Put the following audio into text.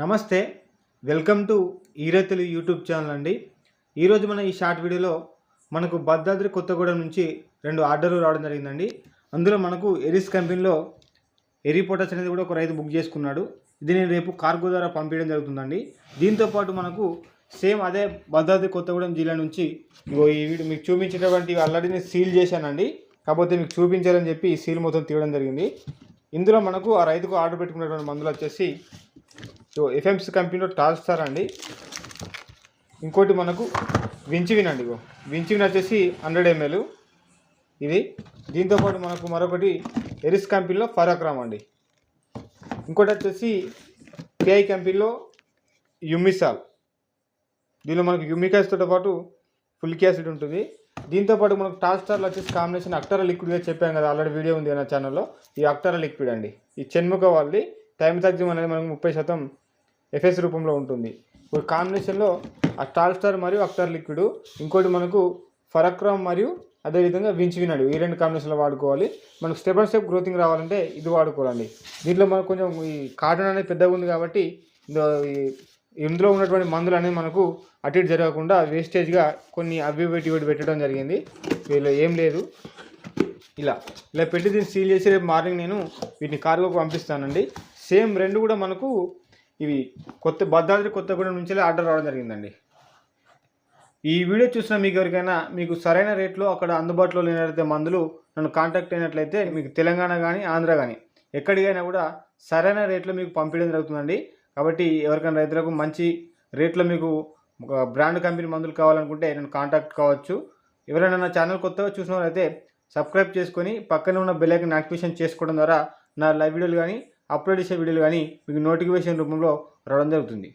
నమస్తే welcome to Eeratulu YouTube channel అండి. ఈరోజు మన ఈ షార్ట్ వీడియోలో మనకు భద్రాద్రి కొత్తగూడెం నుంచి రెండు ఆర్డర్లు రావడం జరిగిందండి. అందులో మనకు ఎరిస్ కంపెనీలో ఎరిపోటస్ అనేది కూడా ఒక రైతు బుక్ చేసుకున్నాడు. ఇది నేను రేపు కార్గో ద్వారా పంపించడం జరుగుతుందండి. దీంతోపాటు మనకు సేమ్ అదే భద్రాద్రి కొత్తగూడెం జిల్లా నుంచి ఇగో ఈ వీడియో మీకు చూపించేటటువంటి ఆల్రెడీ నేను సీల్ చేశానండి. కాకపోతే మీకు చూపించాలని చెప్పి ఈ సీల్ మొత్తం తీయడం జరిగింది. ఇందులో మనకు ఆ రైతుకు ఆర్డర్ పెట్టుకున్నటువంటి మందులు వచ్చేసి సో ఎఫ్ఎంసి కంపెనీలో టాల్ స్టార్ అండి. ఇంకోటి మనకు వించివిన్ అండి ఇగో. వించివిన్ వచ్చేసి హండ్రెడ్ ఎంఎల్ ఇది. దీంతోపాటు మనకు మరొకటి ఎరిస్ కంపెనీలో ఫరాక్రామ్ అండి. ఇంకోటి వచ్చేసి పిఐ కంపెనీలో యుమిసాల్ దీనిలో మనకు యుమికాస్తో పాటు ఫుల్ క్యాసిడ్ ఉంటుంది. దీంతో పాటు మనకు టాల్ స్టార్లో వచ్చేసి కాంబినేషన్ అక్టరా లిక్విడ్గా చెప్పాం కదా ఆల్రెడీ వీడియో ఉంది నా ఛానల్లో ఈ అక్టర లిక్విడ్ అండి. ఈ చెన్ముక వాళ్ళది టైం తగ్జం అనేది మనకు ముప్పై శాతం ఎఫ్ఎస్ రూపంలో ఉంటుంది. ఇప్పుడు కాంబినేషన్లో ఆ టాల్ స్టార్ మరియు అక్టార్ లిక్విడ్ ఇంకోటి మనకు ఫరక్రామ్ మరియు అదేవిధంగా వించివినాడు ఈ రెండు కాంబినేషన్లో వాడుకోవాలి. మనకు స్టెప్ అండ్ స్టెప్ గ్రోతింగ్ రావాలంటే ఇది వాడుకోవాలండి. దీంట్లో మనకు కొంచెం ఈ కాటన్ అనేది పెద్దగా ఉంది కాబట్టి ఇందులో ఇందులో ఉన్నటువంటి మందులు అనేది మనకు అటు ఇటు జరగకుండా వేస్టేజ్గా కొన్ని అవి పెట్టి ఇవి పెట్టడం జరిగింది. వీళ్ళు ఏం లేదు. ఇలా ఇలా పెట్టి దీన్ని సీల్ చేసి రేపు మార్నింగ్ నేను వీటిని కార్గోకి పంపిస్తానండి. సేమ్ రెండు కూడా మనకు ఇవి కొత్త భద్రాద్రి కొత్తగూడెం నుంచి ఆర్డర్ రావడం జరిగిందండి. ఈ వీడియో చూసిన మీకు ఎవరికైనా మీకు సరైన రేట్లో అక్కడ అందుబాటులో లేనట్లయితే మందులు నన్ను కాంటాక్ట్ అయినట్లయితే మీకు తెలంగాణ కానీ ఆంధ్ర కానీ ఎక్కడికైనా కూడా సరైన రేట్లో మీకు పంపించడం జరుగుతుందండి. కాబట్టి ఎవరికైనా రైతులకు మంచి రేట్లో మీకు బ్రాండ్ కంపెనీ మందులు కావాలనుకుంటే నన్ను కాంటాక్ట్ కావచ్చు. ఎవరైనా నా ఛానల్ కొత్తగా చూసిన వారైతే సబ్స్క్రైబ్ చేసుకొని పక్కన ఉన్న బెల్ ఐకాన్ యాక్టివేషన్ చేసుకోవడం ద్వారా నా లైవ్ వీడియోలు కానీ అప్లోడ్ చేసే వీడియోలు కానీ మీకు నోటిఫికేషన్ రూపంలో రావడం జరుగుతుంది.